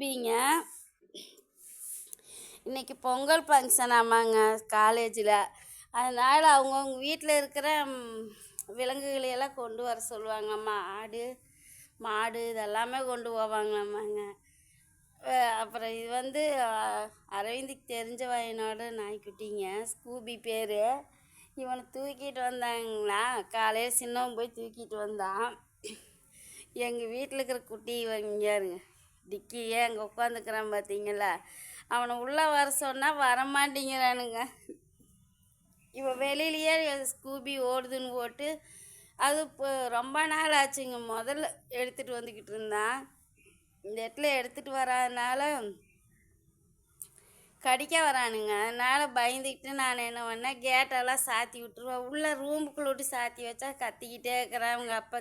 தம்பிங்க இன்னைக்கு பொங்கல் ஃபங்க்ஷன் ஆமாங்க காலேஜில் அதனால் அவங்கவுங்க வீட்டில் இருக்கிற விலங்குகளையெல்லாம் கொண்டு வர சொல்லுவாங்கம்மா. ஆடு மாடு இதெல்லாமே கொண்டு போவாங்களாமாங்க. அப்புறம் இது வந்து அரவிந்துக்கு தெரிஞ்ச வயனோட நாய்க்குட்டிங்க ஸ்கூபி பேர். இவனை தூக்கிட்டு வந்தாங்களா? காலையில் சின்னவன் போய் தூக்கிட்டு வந்தான். எங்கள் வீட்டில் இருக்கிற குட்டி இவங்க இருங்க டிக்கியே அங்கே உட்காந்துக்கிறான் பார்த்தீங்களா அவனை உள்ளே வர சொன்னால் வரமாட்டேங்கிறானுங்க. இவன் வெளியிலயே ஸ்கூபி ஓடுதுன்னு போட்டு அது இப்போ ரொம்ப நாள் ஆச்சுங்க. முதல்ல எடுத்துகிட்டு வந்துக்கிட்டு இருந்தான். இந்த இடத்துல எடுத்துகிட்டு வராதனால கடிக்க வரானுங்க. அதனால் பயந்துக்கிட்டு நான் என்ன பண்ணேன் கேட்டெல்லாம் சாத்தி விட்டுருவேன். உள்ளே ரூமுக்குள்ள விட்டு சாத்தி வச்சா கத்திக்கிட்டே இருக்கிறேன் அவங்க அப்பா.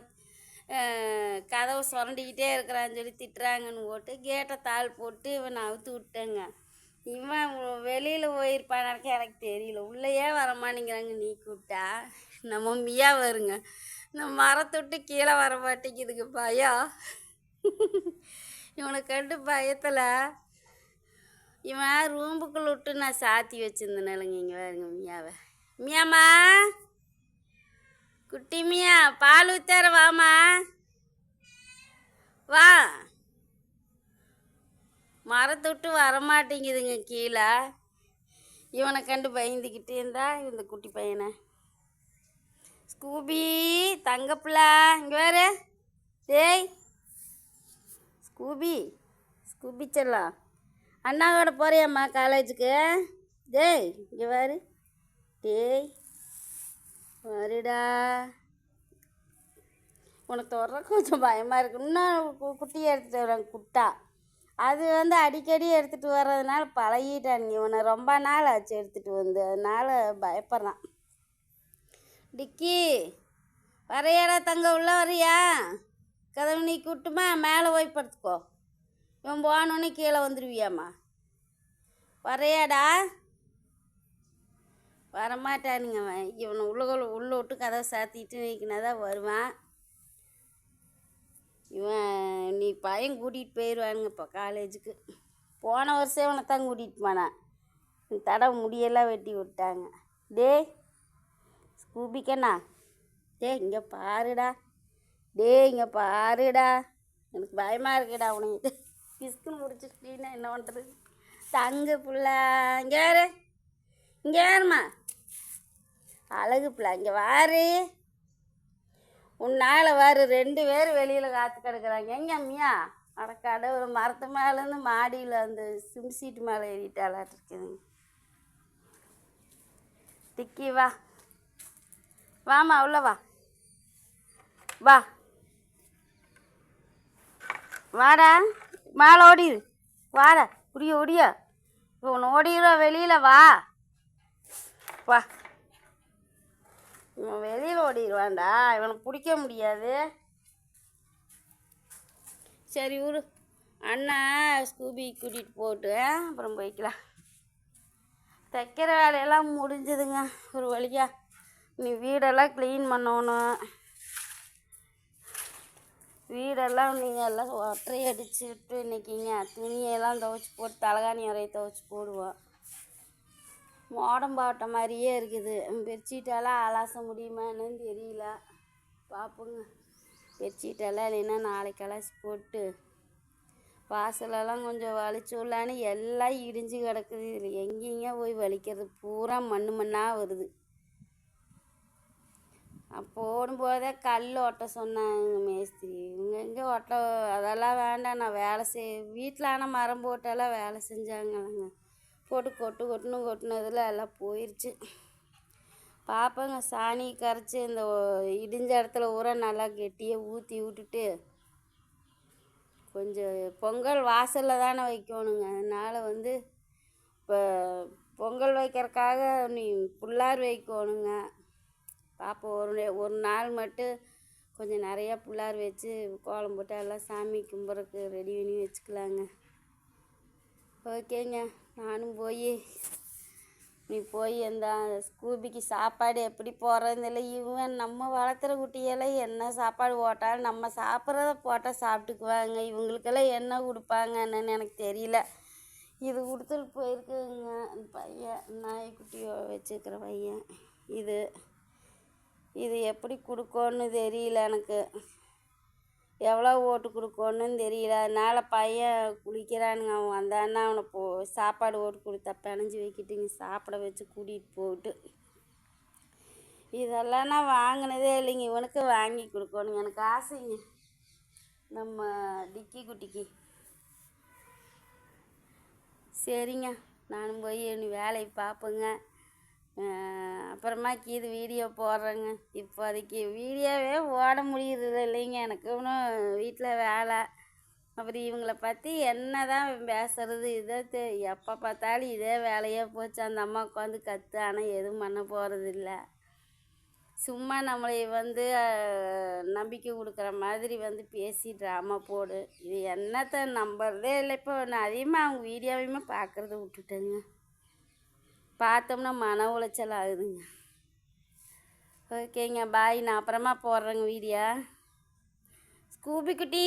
கதவை சுரண்டிக்கிட்டே இருக்கிறான்னு சொல்லி திட்டுறாங்கன்னு போட்டு கேட்டை தாள் போட்டு இவனை அவுத்து விட்டேங்க. இவன் வெளியில் போயிருப்பானாக்க எனக்கு தெரியல. உள்ளேயே வரமாட்டேங்கிறாங்க நீ கூப்பிட்டா. நம்ம மியா வருங்க. இந்த மரத்தொட்டு கீழே வர மாட்டேங்குதுங்க பயம் இவனை கண்டு பயத்தில் இவன் ரூம்புக்குள்ள விட்டு நான் சாத்தி வச்சிருந்தேனுங்க இங்கே பாருங்க மியாவை. மியாம்மா! குட்டிமியா பால் ஊத்தார வாமா. வா. மரத்தை விட்டு வரமாட்டேங்குதுங்க கீழே. இவனை கண்டு பயந்துக்கிட்டே இருந்தா இந்த குட்டி பையனை. ஸ்கூபி தங்கப்பிள்ளா இங்கே வேறு டேய். ஸ்கூபி ஸ்கூபி செல்லம் அண்ணாவோட போறியாம்மா காலேஜுக்கு டேய் இங்கே வேறு டேய். வருடா. உனக்கு தொடர கொஞ்சம் பயமாக இருக்கு. இன்னும் குட்டியை எடுத்துகிட்டு வராங்க குட்டா. அது வந்து அடிக்கடி எடுத்துகிட்டு வர்றதுனால பழகிட்டான் உன்னை ரொம்ப நாள் ஆச்சு எடுத்துகிட்டு வந்து. அதனால் பயப்படுறான். டிக்கி வரையாடா தங்க உள்ளே வரியா? கதவு நீ கூட்டுமா? மேலே போய் படுத்துக்கோ. இவன் போனோன்னே கீழே வந்துடுவியாம்மா வரையாடா. வரமாட்டானுங்க அவன். இவனை உள்ள உள்ள விட்டு கதவை சாத்திட்டு நிற்கினா தான் வருவான். இவன் நீ பையன் கூட்டிகிட்டு போயிடுவானுங்க இப்போ காலேஜுக்கு போன வருஷம் இவனை தான் கூட்டிகிட்டு போனான். தடவை முடியெல்லாம் வெட்டி விட்டாங்க. டேய் ஸ்கூபிக்கண்ணா டேய் இங்கே பாருடா. டேய் இங்கே பாருடா. எனக்கு பயமாக இருக்குடா உனக்கு. பிஸ்குன்னு முடிச்சுட்டீங்கன்னா என்ன பண்ணுறது தங்க புள்ள. இங்கே யாரு? இங்கே யாரும்மா? அழகு பிள்ளை. இங்கே வாரு. உன்னால் வாரு. ரெண்டு பேர் வெளியில் காத்து கிடக்குறாங்க. எங்க அம்மியா? அடக்காட ஒரு மரத்து மேலேருந்து மாடியில் அந்த சிம் சீட்டு மேலே ஏறிட்டு இருக்குதுங்க டிக்கி வா. வாமா உள்ள வா. வா. வாடா. மேலே ஓடிடு வாடா. ஒடிய ஒடிய இவன் ஓடிடுவா வெளியில் வா. வா. இவன் வெளியில் ஓடிடுவான்டா. இவனை பிடிக்க முடியாது. சரி விடு. அண்ணா ஸ்கூபி கூட்டிகிட்டு போட்டு அப்புறம் போய்க்கலாம். தைக்கிற வேலையெல்லாம் முடிஞ்சதுங்க. ஒரு வழியா. நீ வீடெல்லாம் க்ளீன் பண்ணணும். வீடெல்லாம் நீங்கள் எல்லாம் ஒற்றை அடிச்சுட்டு இன்றைக்கிங்க துணியெல்லாம் துவைச்சி போட்டு தலகாணி அறையை துவைச்சி போடுவோம். மோடம்பாட்ட மாதிரியே இருக்குது. பெட்ஷீட்டெல்லாம் அலாச முடியுமான்னு தெரியல. பார்ப்போங்க பெட்ஷீட்டெல்லாம் இல்லைன்னா நாளைக்கு அலாசி போட்டு வாசலெல்லாம் கொஞ்சம் வலிச்சு விடலான்னு எல்லாம் இடிஞ்சு கிடக்குது. இதில் எங்கேங்க போய் வலிக்கிறது. பூரா மண்ணு மண்ணாக வருது. போடும்போதே கல் ஒட்ட சொன்னாங்க மேஸ்திரி. இவங்க எங்கே ஒட்ட அதெல்லாம் வேண்டாம். நான் வேலை செய் வீட்டில் ஆனால் மரம் போட்டெல்லாம் வேலை செஞ்சாங்கங்க போட்டு கொட்டு கொட்டுன்னு கொட்டினதில் எல்லாம் போயிடுச்சு பாப்பாங்க சாணி கரைச்சி இந்த இடிஞ்ச இடத்துல உரம் நல்லா கெட்டியாக ஊற்றி விட்டுட்டு கொஞ்சம் பொங்கல் வாசலில் தானே வைக்கணுங்க. அதனால் வந்து இப்போ பொங்கல் வைக்கிறதுக்காக நீ புல்லார் வைக்கணுங்க. பாப்பா ஒரு ஒரு நாள் மட்டும் கொஞ்சம் நிறையா புல்லார் வச்சு கோலம் போட்டு எல்லாம் சாமி கும்பிட்றதுக்கு ரெடி பண்ணி வச்சுக்கலாங்க. ஓகேங்க. நானும் போய் நீ போய் அந்த ஸ்கூபிக்கு சாப்பாடு எப்படி போடுறதுன்னு இல்லை இவன் நம்ம வளர்த்துற குட்டியெல்லாம் என்ன சாப்பாடு போட்டாலும் நம்ம சாப்பிட்றத போட்டால் சாப்பிட்டுக்குவாங்க. இவங்களுக்கெல்லாம் என்ன கொடுப்பாங்க என்னன்னு எனக்கு தெரியல. இது கொடுத்துட்டு போயிருக்குங்க. பையன் நாய்க்குட்டியோ வச்சுருக்கிற பையன். இது இது எப்படி கொடுக்கோன்னு தெரியல எனக்கு. எவ்வளோ ஓட்டு கொடுக்கணுன்னு தெரியல. அதனால் பையன் குளிக்கிறானுங்க. அவன் வந்தான்னா அவனை போ சாப்பாடு ஓட்டு கொடுத்தா பிணைஞ்சி வைக்கிட்டுங்க சாப்பிட வச்சு கூட்டிகிட்டு போட்டு. இதெல்லாம் நான் வாங்கினதே இல்லைங்க. இவனுக்கு வாங்கி கொடுக்கணுங்க. எனக்கு ஆசைங்க. நம்ம டிக்கி குட்டிக்கு. சரிங்க. நானும் போய் இனி வேலையை பார்ப்பேங்க. அப்புறமாக்கி அப்புறமா கீது வீடியோ போடுறேங்க. இப்போதைக்கு வீடியோவே ஓட முடியுறது இல்லைங்க. எனக்கு இன்னும் வீட்டில் வேலை. அப்புறம் இவங்கள பற்றி என்ன தான் பேசுறது இதை தெ எப்போ பார்த்தாலும் இதே வேலையே போச்சு. அந்த அம்மா உட்காந்து கற்று ஆனால் எதுவும் பண்ண போகிறது இல்லை சும்மா நம்மளை வந்து நம்பிக்கை கொடுக்குற மாதிரி வந்து பேசி ட்ராமா போடு. இது என்னத்தை நம்புறதே இல்லை. இப்போ நான் அதிகமாக அவங்க வீடியோவையுமே பார்க்குறத விட்டுட்டேங்க. பார்த்தோம்னா மன உளைச்சல் ஆகுதுங்க. ஓகேங்க பாய் நான் அப்புறமா போடுறேங்க வீடியோ. ஸ்கூபி குட்டி.